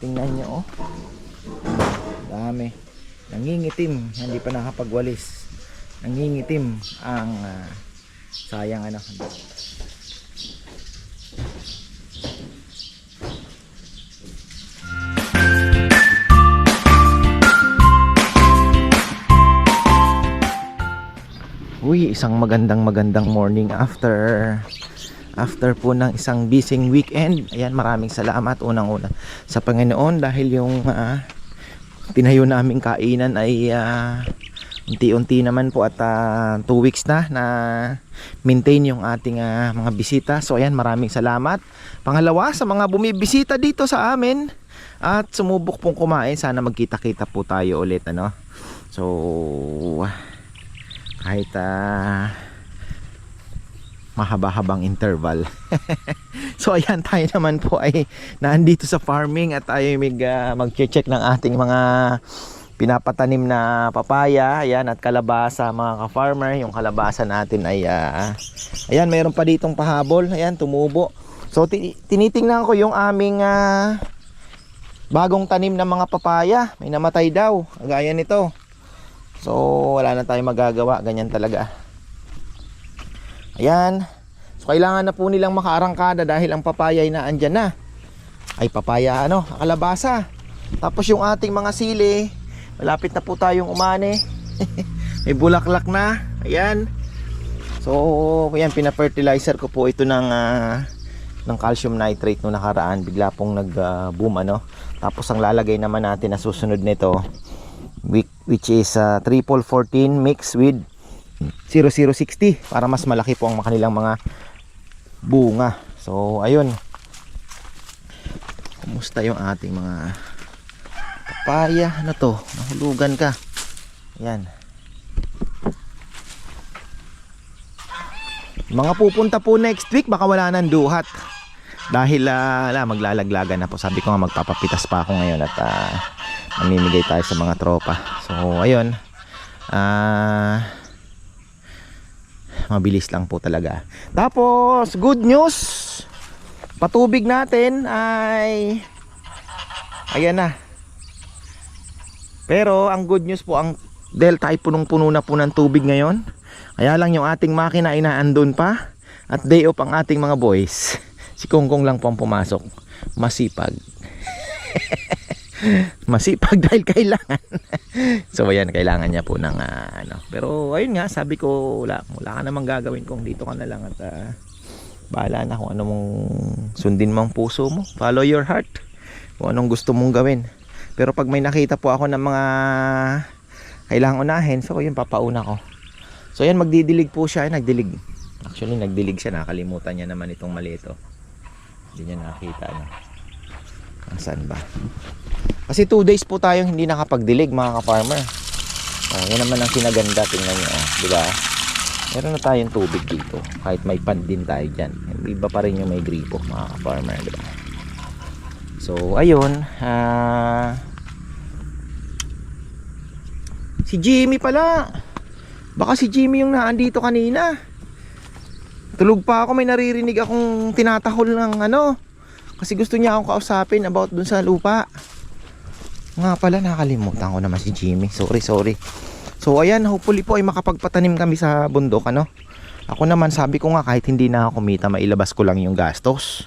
Tingnan nyo, oh. Dami. Nangingitim. Hindi pa nakapagwalis. Nangingitim ang ah, sayang ano. Uy, isang magandang magandang morning after after po ng isang busy weekend. Ayan, maraming salamat unang-una sa Panginoon dahil yung ah, tinayo naming kainan ay ah, unti-unti naman po at 2 weeks na na maintain yung ating ah, mga bisita. So ayan, maraming salamat. Pangalawa, sa mga bumibisita dito sa amin at sumubok pong kumain, sana magkita-kita po tayo ulit ano. So kahit ah, mahaba-habang interval. so ayan tayo naman po ay nandito sa farming at tayo mag, ah, mag-check ng ating mga pinapatanim na papaya, ayan at kalabasa mga ka-farmer. Yung kalabasa natin ay ah, ayan mayroon pa ditong pahabol, ayan tumubo. So ti- tinitingnan ko yung aming ah, bagong tanim na mga papaya. May namatay daw, gaya nito. So, wala na tayong magagawa. Ganyan talaga. Ayan. So, kailangan na po nilang makaarangkada dahil ang papaya ay naandyan na. Ay, papaya ano, kalabasa. Tapos yung ating mga sili, malapit na po tayong umani. May bulaklak na. Ayan. So, ayan, pina-fertilizer ko po ito ng, ah, ng calcium nitrate no nakaraan. Bigla pong nag-boom ano. Tapos ang lalagay naman natin na susunod nito, which is uh, triple 14 mixed with 0060 para mas malaki po ang kanilang mga bunga. So, ayun. Kumusta yung ating mga papaya? Ano to? Nahulugan ka. Yan. Mga pupunta po next week, baka wala nang duhat. Dahil uh, maglalaglagan na po. Sabi ko nga magpapapitas pa ako ngayon at ah, mamimigay tayo sa mga tropa. So, ayun. Ah mabilis lang po talaga. Tapos, good news. Patubig natin ay ayan na. Pero ang good news po ang delta ay punong-puno na po ng tubig ngayon. Kaya lang yung ating makina ay naandun pa at day off ang ating mga boys. Si Kongkong lang po ang pumasok. Masipag. Masipag dahil kailangan. so ayan, kailangan niya po ng ah, ano. Pero ayun nga, sabi ko wala, wala ka namang gagawin kung dito ka na lang at ah, bahala na kung ano mong sundin mong puso mo. Follow your heart. Kung anong gusto mong gawin. Pero pag may nakita po ako ng mga kailangang unahin, so yun papauna ko. So yan magdidilig po siya, nagdilig. Actually nagdilig siya, nakalimutan niya naman itong mali ito. Hindi niya nakita no. Saan ba? Kasi 2 days po tayong hindi nakapagdilig mga ka-farmer. Oh, yan naman ang sinaganda tingnan niyo, oh, di ba? Meron na tayong tubig dito. Kahit may pan din tayo diyan. Iba pa rin yung may gripo mga ka-farmer, di ba? So, ayun, ah Si Jimmy pala. Baka si Jimmy yung naandito kanina. Tulog pa ako, may naririnig akong tinatahol ng ano. Kasi gusto niya akong kausapin about dun sa lupa. Nga pala, nakalimutan ko naman si Jimmy. Sorry, sorry. So ayan, hopefully po ay makapagpatanim kami sa bundok, ano. Ako naman, sabi ko nga kahit hindi na ako kumita, mailabas ko lang yung gastos.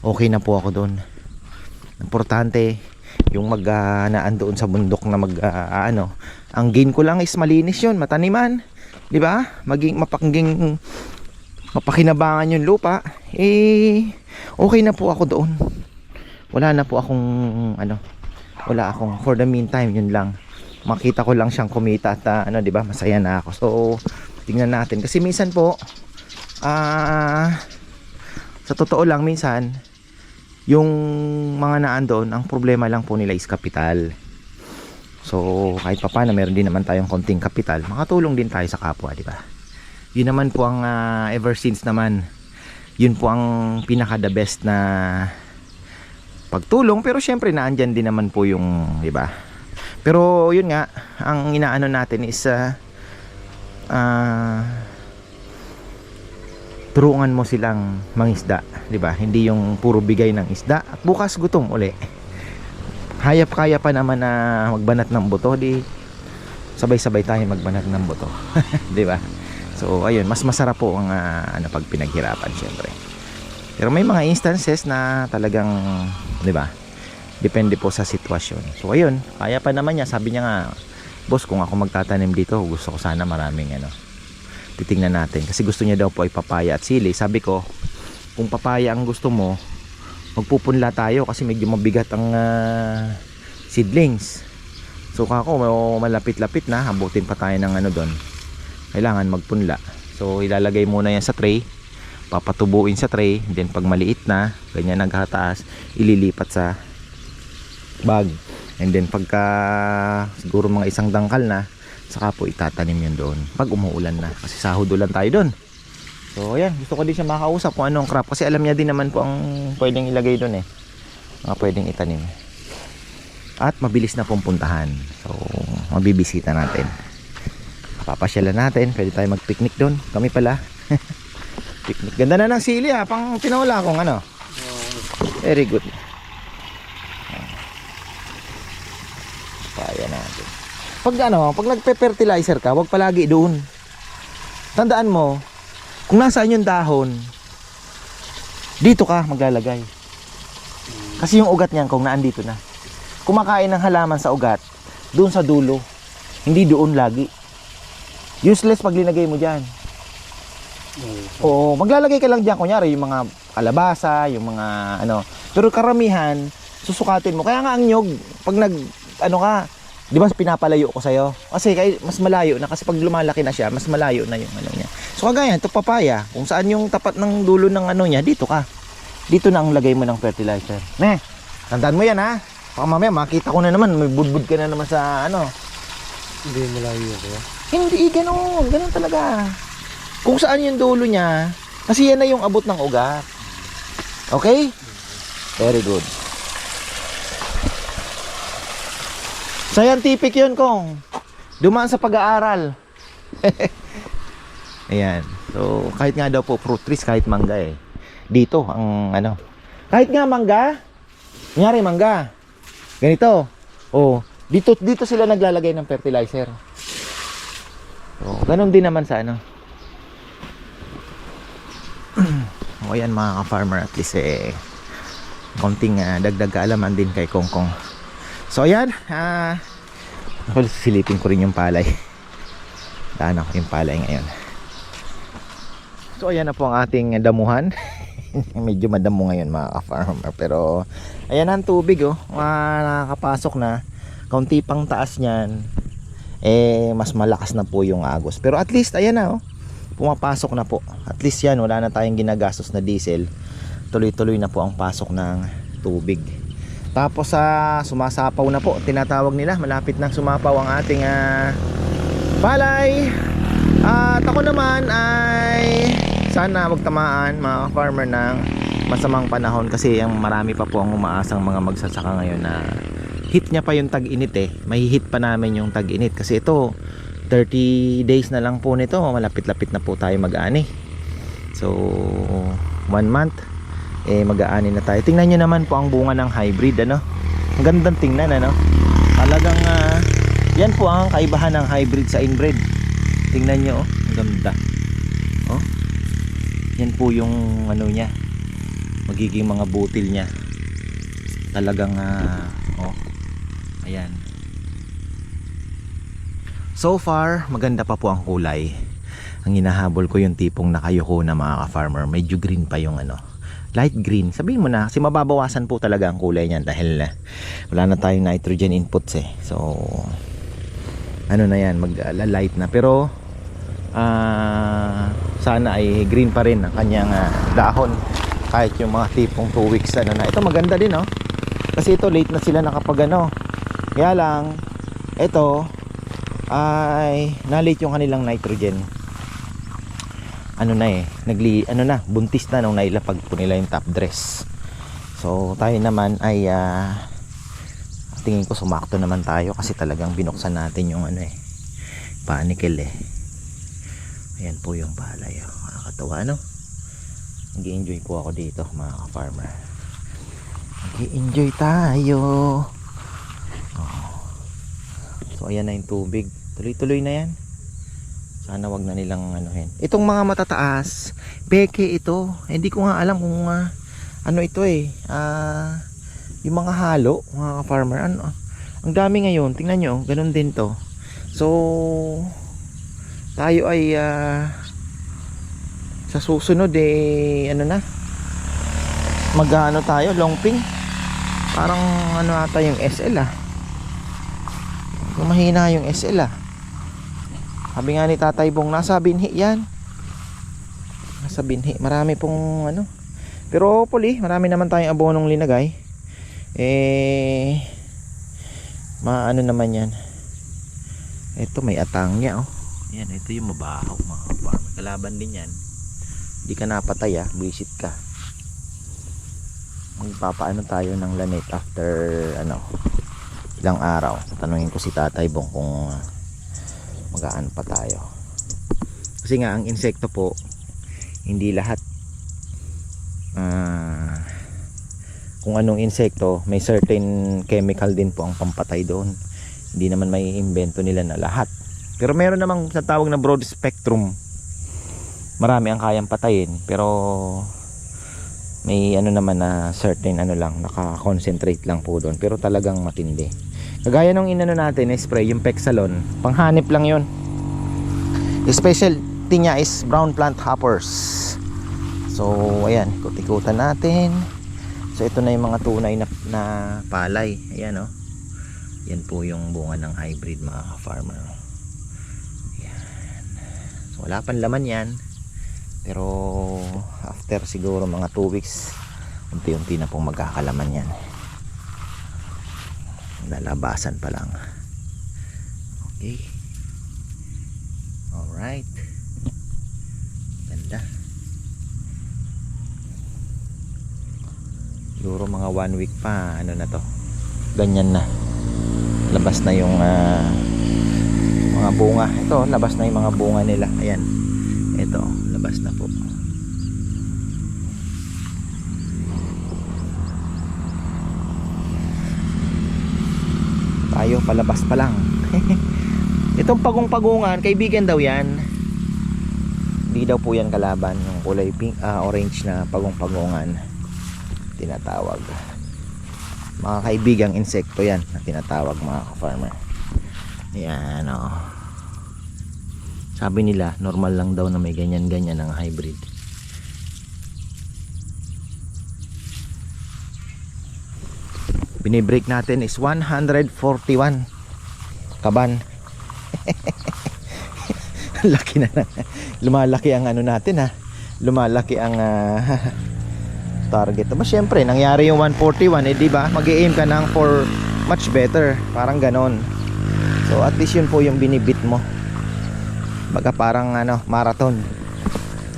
Okay na po ako doon. Importante, yung mag uh, doon sa bundok na mag ah, ano, ang gain ko lang is malinis yun, mataniman. 'Di ba? Maging mapakinging mapakinabangan yung lupa, eh okay na po ako doon. Wala na po akong ano, wala akong for the meantime yun lang. Makita ko lang siyang kumita at ah, ano, 'di ba? Masaya na ako. So, tingnan natin kasi minsan po ah sa totoo lang minsan yung mga naandon, ang problema lang po nila is kapital. So, kahit pa paano, meron din naman tayong konting kapital, makatulong din tayo sa kapwa, di ba? Yun naman po ang ah, ever since naman, yun po ang pinaka the best na pagtulong, pero syempre naandyan din naman po yung, di ba? Pero yun nga, ang inaano natin is ah, ah, turuan mo silang mangisda, 'di ba? Hindi yung puro bigay ng isda at bukas gutom uli. hayap kaya pa naman na magbanat ng buto di sabay-sabay tayo magbanat ng buto di ba so ayun mas masarap po ang ah, ano pag pinaghirapan syempre. Pero may mga instances na talagang di ba depende po sa sitwasyon. So ayun kaya pa naman niya. Sabi niya nga boss kung ako magtatanim dito gusto ko sana maraming ano titingnan natin. Kasi gusto niya daw po ay papaya at sili. Sabi ko kung papaya ang gusto mo magpupunla tayo kasi medyo mabigat ang ah, seedlings. So kako malapit-lapit na. Habutin pa tayo ng ano doon kailangan magpunla. So ilalagay muna yan sa tray. Papatubuin sa tray. Then pag maliit na ganyan naghataas ililipat sa bag. And then pagka siguro mga isang dangkal na saka po itatanim yun doon. Pag umuulan na kasi sahod ulan tayo doon. So ayan. Gusto ko din siya makausap kung anong crop. Kasi alam niya din naman po ang pwedeng ilagay doon eh. Mga pwedeng itanim. At mabilis na pong puntahan. So mabibisita natin papasyalan natin. Pwede tayo mag picnic doon kami pala. Picnic. Ganda na ng sili ha pang tinola kung ano. Very good. Kaya natin. Pag ano pag nagpe-fertilizer ka wag palagi doon tandaan mo kung nasaan yung dahon dito ka maglalagay. Kasi yung ugat niyan kung naandito na kumakain ng halaman sa ugat doon sa dulo hindi doon lagi useless pag linagay mo dyan Oo, maglalagay ka lang diyan kunyari yung mga kalabasa, yung mga ano. Pero karamihan susukatin mo. Kaya nga ang nyog pag nag ano ka, 'di ba pinapalayo ko sa'yo? Kasi kay mas malayo na kasi pag lumalaki na siya, mas malayo na yung ano niya. So kagaya ito papaya, kung saan yung tapat ng dulo ng ano niya, dito ka. Dito na ang lagay mo ng fertilizer. Ne, tandaan mo yan ha. Baka mamaya makita ko na naman, may budbud ka na naman sa ano. Hindi malayo ko. Hindi, ganun. Ganun talaga. Kung saan yung dulo niya, kasi yan na yung abot ng ugat. Okay? Very good. Scientific yun, Kong. Dumaan sa pag-aaral. Ayan. So, kahit nga daw po fruit trees, kahit mangga eh. Dito, ang ano. Kahit nga mangga, kunyari mangga, ganito. Oh, dito, dito sila naglalagay ng fertilizer. So, ganun din naman sa ano. o ayan mga ka-farmer at least eh konting ah, dagdag kaalaman din kay Kongkong. So ayan, ah ako silipin ko rin yung palay. Daan ako yung palay ngayon. So ayan na po ang ating damuhan. Medyo madamo ngayon mga ka-farmer pero ayan ang tubig oh. Ah, nakakapasok na. Kaunti pang taas niyan eh mas malakas na po yung agos. Pero at least ayan na oh. Pumapasok na po. At least yan wala na tayong ginagastos na diesel. Tuloy-tuloy na po ang pasok ng tubig. Tapos sa sumasapaw na po, tinatawag nila, malapit nang sumapaw ang ating ah, palay. At ako naman ay sana wag tamaan mga farmer ng masamang panahon kasi ang marami pa po ang umaasang mga magsasaka ngayon na hit niya pa yung tag-init eh. May hit pa namin yung tag-init kasi ito 30 days na lang po nito. Malapit-lapit na po tayo mag-ani. So, one month eh mag-aani na tayo. Tingnan nyo naman po ang bunga ng hybrid ano. Ang gandang tingnan ano. Talagang ah, yan po ang kaibahan ng hybrid sa inbred. Tingnan nyo oh, ang ganda. Oh. Yan po yung ano niya. Magiging mga butil niya. Talagang ah, oh. Ayan. So far, maganda pa po ang kulay. Ang hinahabol ko yung tipong nakayuko na mga ka-farmer. Medyo green pa yung ano. Light green. Sabihin mo na, kasi mababawasan po talaga ang kulay niyan dahil uh, wala na tayong nitrogen inputs eh. So, ano na yan, mag-light na. Pero, ah sana ay green pa rin ang kanyang ah, dahon. Kahit yung mga tipong 2 weeks ano na. Ito maganda din oh. Kasi ito late na sila nakapag ano. Kaya lang, ito, ay nalit yung kanilang nitrogen. Ano na eh nagli ano na buntis na nung nailapag po nila yung top dress. So tayo naman ay ah, tingin ko sumakto naman tayo kasi talagang binuksan natin yung ano eh panikel eh. Ayan po yung palay oh. nakakatawa no? Nag enjoy po ako dito mga farmer nag enjoy tayo So ayan na yung tubig. Tuloy-tuloy na yan. Sana wag na nilang anuhin. Itong mga matataas, peke ito. Hindi ko nga alam kung ah, ano ito eh. Ah, yung mga halo, mga farmer ano. Ang dami ngayon, tingnan nyo, ganun din to. So, tayo ay ah, sa susunod eh, ano na, mag-ano tayo, longping. Parang ano ata yung SL ah. Mahina yung SL ah. Sabi nga ni Tatay Bong, nasa binhi yan. Nasa binhi. Marami pong ano. Pero hopefully, marami naman tayong abonong linagay. Eh, maano naman yan. Ito may atang niya oh. Yan, ito yung mabaho mga farmer. Kalaban din yan. Hindi ka napatay ah, visit ka. Magpapaano tayo ng lanet after ano ilang araw. Tanungin ko si Tatay Bong kung uh, magaan pa tayo. Kasi nga ang insekto po hindi lahat ah, kung anong insekto may certain chemical din po ang pampatay doon. Hindi naman may invento nila na lahat. Pero meron namang sa tawag na broad spectrum. Marami ang kayang patayin pero may ano naman na certain ano lang naka-concentrate lang po doon pero talagang matindi. Kagaya nung inano natin na spray yung Pexalon, panghanip lang 'yon. Specialty niya is brown plant hoppers. So ayan, ikot-ikutan natin. So ito na yung mga tunay na, na palay. Ayan oh. Yan po yung bunga ng hybrid mga farmer. Ayan. So wala pang laman yan. Pero after siguro mga 2 weeks, unti-unti na pong magkakalaman yan. Lalabasan pa lang. Okay. Alright. Ganda. Siguro mga 1 week pa, ano na to. Ganyan na. Labas na yung ah, mga bunga. Ito, labas na yung mga bunga nila. Ayan. Ito, labas na po. Tayo palabas pa lang. Itong pagong-pagungan, kaibigan daw 'yan. Hindi daw po 'yan kalaban, yung kulay pink, ah, orange na pagong-pagungan tinatawag. Mga kaibigang insekto 'yan na tinatawag mga farmer. Yan oh. Sabi nila, normal lang daw na may ganyan-ganyan ang hybrid. Binibreak natin is 141 kaban. Laki na, na. Lumalaki ang ano natin ha. Lumalaki ang ah, target. Ba syempre, nangyari yung 141 eh di ba? Mag-aim ka ng for much better. Parang ganon. So at least yun po yung binibit mo. Baga parang ano, marathon.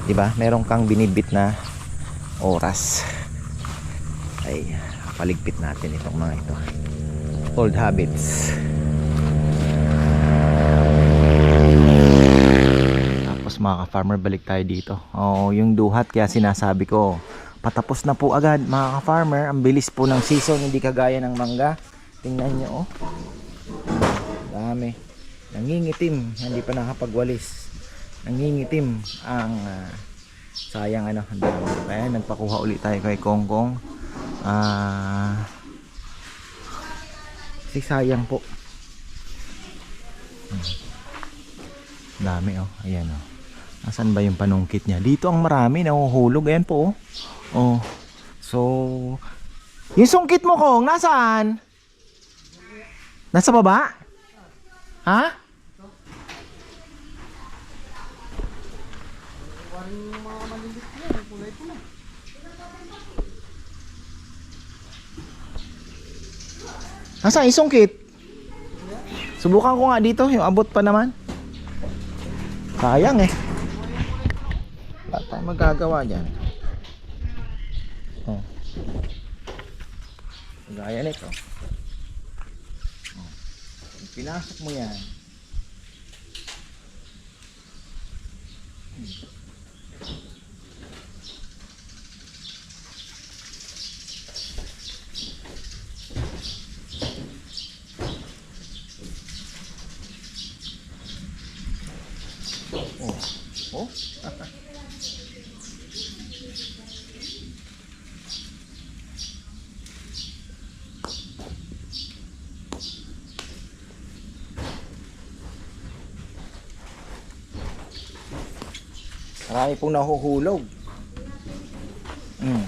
'Di ba? Meron kang binibit na oras. Ay, paligpit natin itong mga ito. Old habits. Tapos mga ka-farmer, balik tayo dito. Oh, yung duhat kaya sinasabi ko, patapos na po agad mga ka-farmer. Ang bilis po ng season, hindi kagaya ng mangga. Tingnan nyo oh. Dami. Nangingitim, hindi pa nakapagwalis. Nangingitim ang ah, sayang ano, ang dami. Kaya nagpakuha ulit tayo kay Kongkong. Ah si sayang po. Hmm. Dami oh, ayan oh. Nasaan ba yung panungkit niya? Dito ang marami nahuhulog. Ayan po oh. Oh. So, yung sungkit mo kong, nasaan? Nasa baba? Ha? Nasaan isungkit? Subukan ko nga dito, yung abot pa naman. Sayang eh. Wala tayong magagawa dyan. Oh. Gaya nito. Oh. Pinasok mo yan. Marami pong nahuhulog. Mm.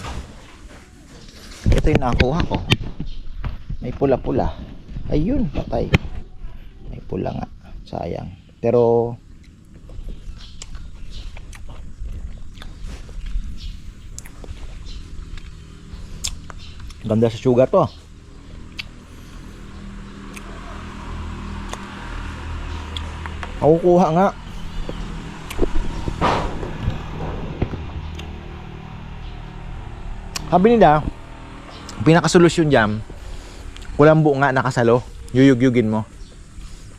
Ito yung nakuha ko. May pula-pula. Ayun, patay. May pula nga. Sayang. Pero Ganda sa sugar to. Makukuha nga. Sabi nila, pinakasolusyon dyan, walang buo nga nakasalo, yuyugyugin mo.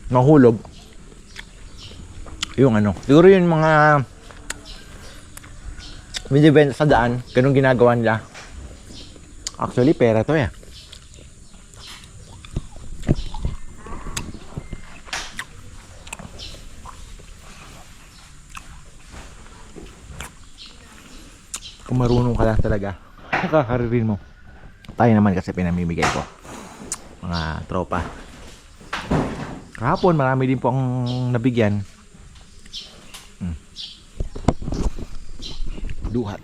Mahulog. Yung ano, siguro yung mga binibenta sa daan, ganun ginagawa nila. Actually, pera to eh. Kung marunong ka lang talaga, kakaririn mo. Tayo naman kasi pinamimigay ko. Mga tropa. Kahapon, marami din po ang nabigyan. Hmm. Duhat.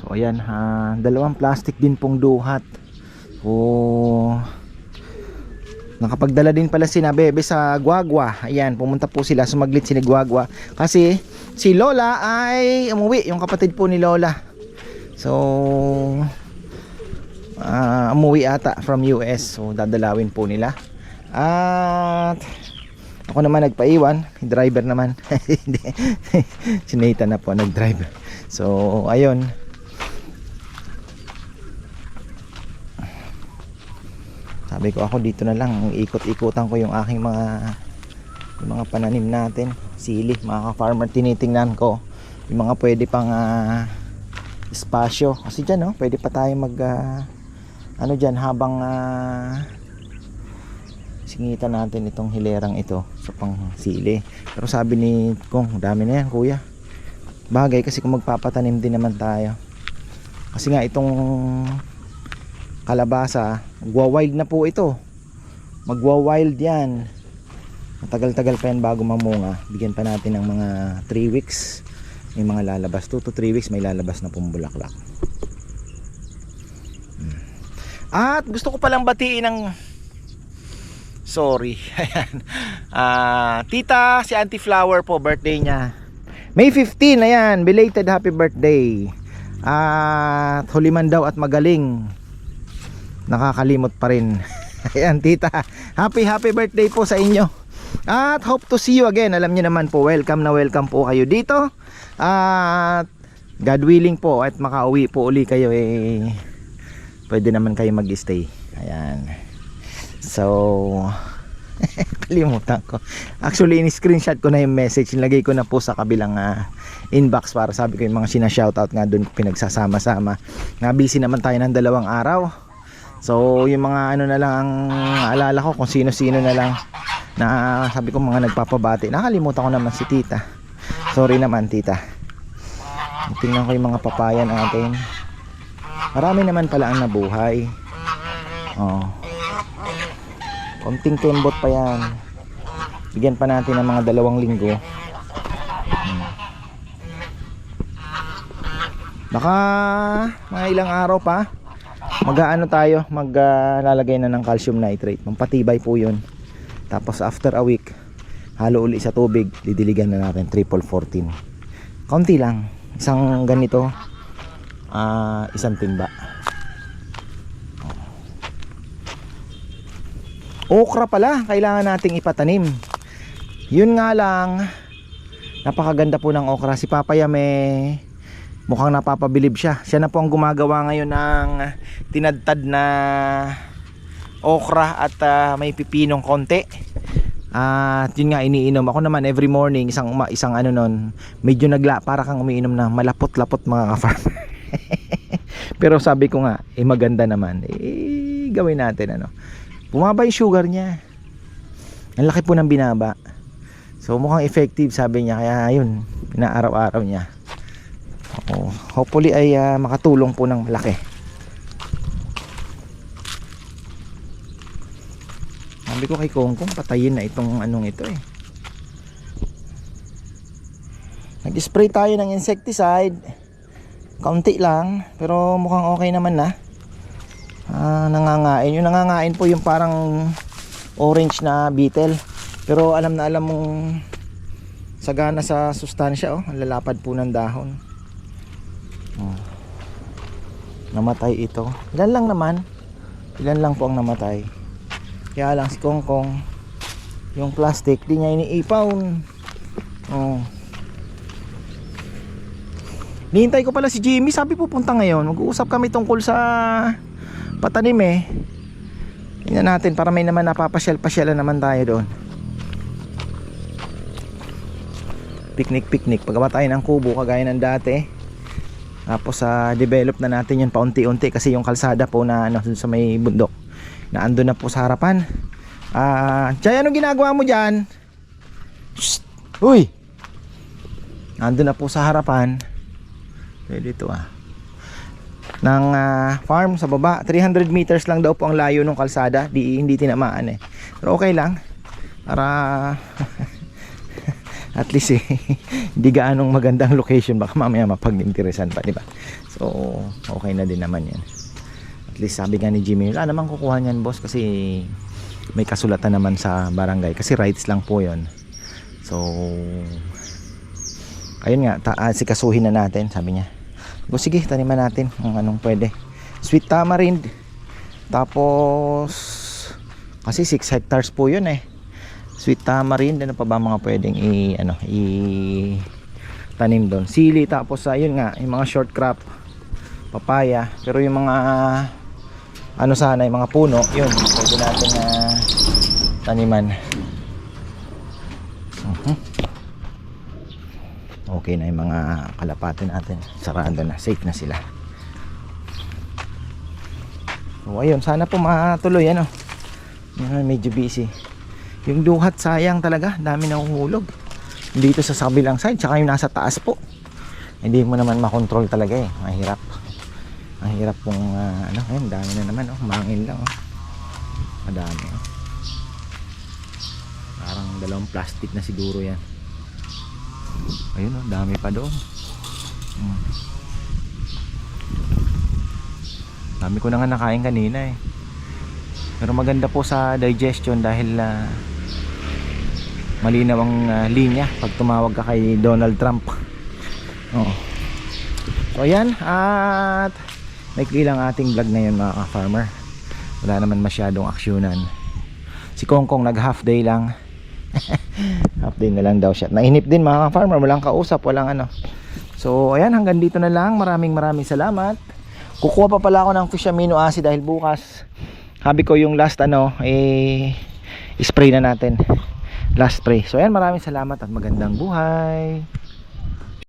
So ayan ha, dalawang plastic din pong duhat. O Nakapagdala din pala si Nabebe sa Guagua. Ayan, pumunta po sila sumaglit si Guagua kasi si Lola ay umuwi, yung kapatid po ni Lola. So ah, umuwi ata from US. So dadalawin po nila. At ako naman nagpaiwan, driver naman. Si Nathan na po nag-drive. So ayun. Sabi ko ako dito na lang, ikot-ikutan ko yung aking mga yung mga pananim natin, sili, mga ka-farmer tinitingnan ko yung mga pwede pang ah, espasyo. Kasi diyan no, pwede pa tayo mag ah, ano diyan habang ah, singitan natin itong hilerang ito sa pang sili. Pero sabi ni Kong, dami na yan kuya. Bagay kasi kung magpapatanim din naman tayo. Kasi nga itong kalabasa, magwa-wild na po ito. Magwa-wild yan. Matagal-tagal pa yan bago mamunga. Bigyan pa natin ng mga 3 weeks. May mga lalabas. 2 to 3 weeks may lalabas na pong bulaklak. Hmm. At gusto ko palang batiin ng Sorry. Ayan. Ah, tita, si Auntie Flower po, birthday niya. May 15, ayan. Belated happy birthday. At huliman daw at magaling. Nakakalimot pa rin. ayan, tita. Happy happy birthday po sa inyo. At hope to see you again. Alam niyo naman po, welcome na welcome po kayo dito. At God willing po at makauwi po uli kayo eh pwede naman kayo mag-stay. Ayan. So, kalimutan ko. Actually, in-screenshot ko na yung message. Nilagay ko na po sa kabilang ah, inbox para sabi ko yung mga sinashoutout nga doon pinagsasama-sama. Nga busy naman tayo ng dalawang araw. So, yung mga ano na lang ang alala ko kung sino-sino na lang na sabi ko mga nagpapabati. Nakalimutan ko naman si tita. Sorry naman tita. Tingnan ko yung mga papaya natin. Marami naman pala ang nabuhay. Oh. Konting kembot pa yan. Bigyan pa natin ng mga dalawang linggo. Baka mga ilang araw pa. Mag-aano tayo, maglalagay na ng calcium nitrate. Pampatibay po 'yun. Tapos after a week, halo uli sa tubig, didiligan na natin triple 14. Kaunti lang. Isang ganito, ah isang timba. Okra pala, kailangan nating ipatanim. Yun nga lang, napakaganda po ng okra. Si Papaya may mukhang napapabilib siya. Siya na po ang gumagawa ngayon ng tinadtad na okra at ah, may pipinong konti. At yun nga iniinom ako naman every morning isang isang ano nun medyo nagla para kang umiinom na malapot-lapot mga ka-farmer. Pero sabi ko nga eh maganda naman. Eh gawin natin ano. Bumaba yung sugar niya. Ang laki po ng binaba. So mukhang effective sabi niya kaya yun, pinaaraw-araw niya. Oo. Hopefully ay ah, makatulong po ng malaki. Sabi ko kay Kongkong patayin na itong anong ito eh. Nag-spray tayo ng insecticide. Kaunti lang, pero mukhang okay naman na. Ah, nangangain. Yung nangangain po yung parang orange na beetle. Pero alam na alam mong sagana sa sustansya oh, lalapad po ng dahon. Oh. Namatay ito. Ilan lang naman. Ilan lang po ang namatay. Kaya lang si Kongkong yung plastic di niya iniipaw. Oh. Nihintay ko pala si Jimmy, sabi pupunta ngayon. Mag-uusap kami tungkol sa patanim eh. Tingnan natin para may naman napapasyal-pasyalan naman tayo doon. Picnic-picnic. Paggawa tayo ng kubo kagaya ng dati. Tapos sa develop na natin yun paunti-unti kasi yung kalsada po na ano sa may bundok na ando na po sa harapan. Ah, Chay, anong ginagawa mo diyan? Shh! Uy! Ando na po sa harapan. Pwede ito ah. Ng ah, farm sa baba. 300 meters lang daw po ang layo ng kalsada. Di, hindi tinamaan eh. Pero okay lang. Para at least eh, hindi gaanong magandang location. Baka mamaya mapag-interesan pa, di ba? So, okay na din naman yan. At least sabi nga ni Jimmy, wala namang kukuha niyan boss kasi may kasulatan naman sa barangay. Kasi rights lang po yon So, ayun nga, ta- ah, sikasuhin na natin, sabi niya. O sige, taniman natin kung anong pwede. Sweet tamarind. Tapos, kasi 6 hectares po yun eh. Sweet tamarind, ano pa ba mga pwedeng i, ano, i tanim doon. Sili, tapos ayun nga, yung mga short crop, papaya. Pero yung mga, ano sana, yung mga puno, yun, pwede natin na taniman. Mhm. Okay na yung mga kalapati natin. Sarado na. Safe na sila. So ayun, sana po matuloy ano. Yan, medyo busy. Yung duhat sayang talaga, dami na uhulog. Dito sa kabilang side, tsaka yung nasa taas po. Hindi mo naman makontrol talaga eh. Mahirap. Mahirap pong ah, ano, ayun, dami na naman oh, mangin lang oh. Madami oh. Parang dalawang plastic na siguro yan. Ayun oh, dami pa doon. Hmm. Dami ko na nga nakain kanina eh. Pero maganda po sa digestion dahil ah, malinaw ang ah, linya pag tumawag ka kay Donald Trump. Oo. So ayan at may kilang ating vlog na yun mga ka-farmer. Wala naman masyadong aksyonan. Si Kongkong nag half day lang. half day na lang daw siya. Nainip din mga ka-farmer, walang kausap, walang ano. So ayan hanggang dito na lang. Maraming maraming salamat. Kukuha pa pala ako ng fish amino acid dahil bukas habi ko yung last ano eh spray na natin. Last spray. So ayan maraming salamat at magandang buhay.